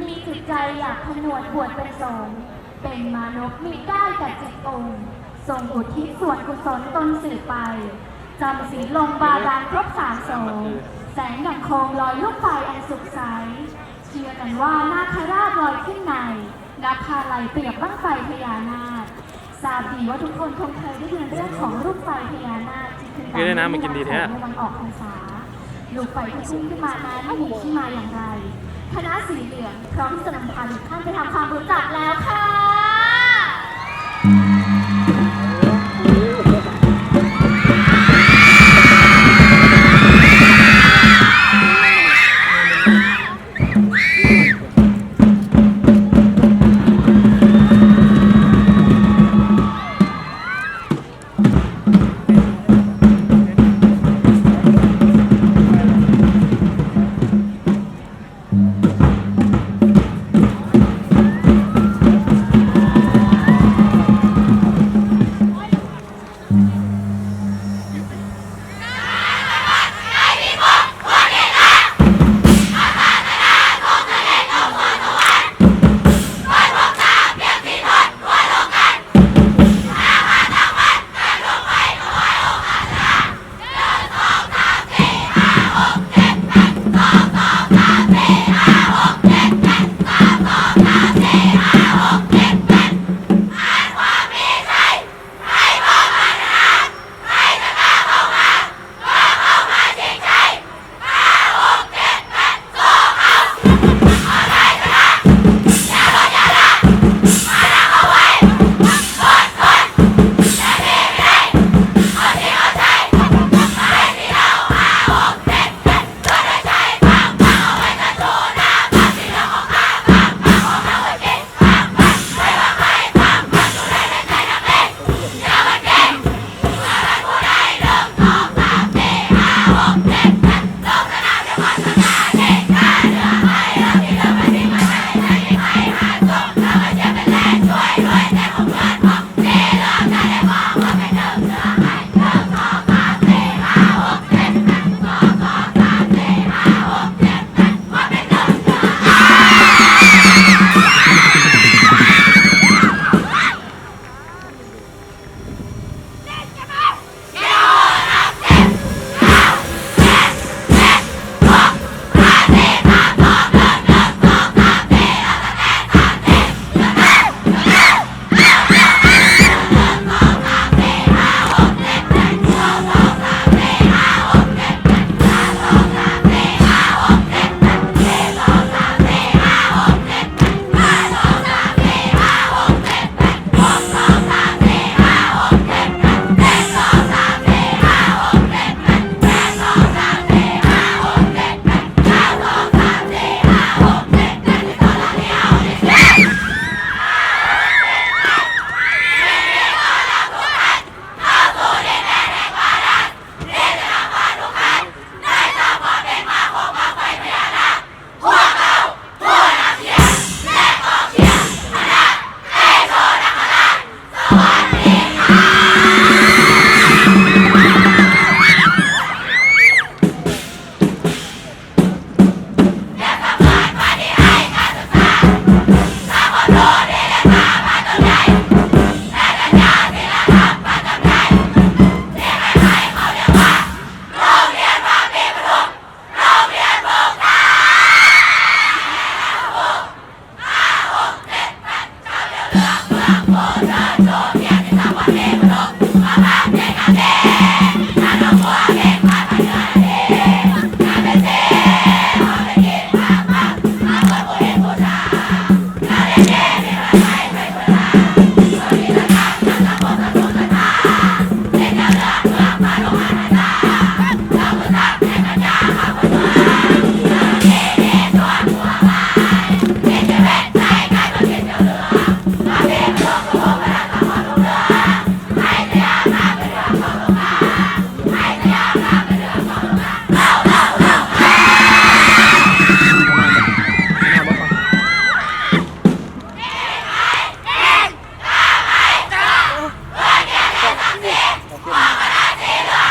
มีจิตใจอยากผนวดบวชเป็นสงฆ์เป็นมานพมีได้แต่จิตองค์ทรงอุทิศส่วนกุศลตนสื่อไปจำศีลลงบาดาลครบสามโสงแสงดังโคมลอยลูกไฟอันสุขใสเชื่อกันว่านาคราชลอยขึ้นในนาคาไหลเปรียบบ้างไฟพญานาคทราบดีว่าทุกคนคงเคยได้ยินเรื่องของลูกไฟพญานาคที่ขึ้นเฮ้ยได้น้ำมากินดีแท้ในวันออกพรรษาลูกไฟที่พุ่งขึ้นมานั้นมีที่มาอย่างไร คณะสีเหลืองพร้อมที่จะนำพาทุกท่านไปทำความรู้จักแล้วค่ะ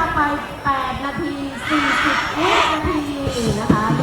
าไป 8 นาที 40วินาทีนะคะ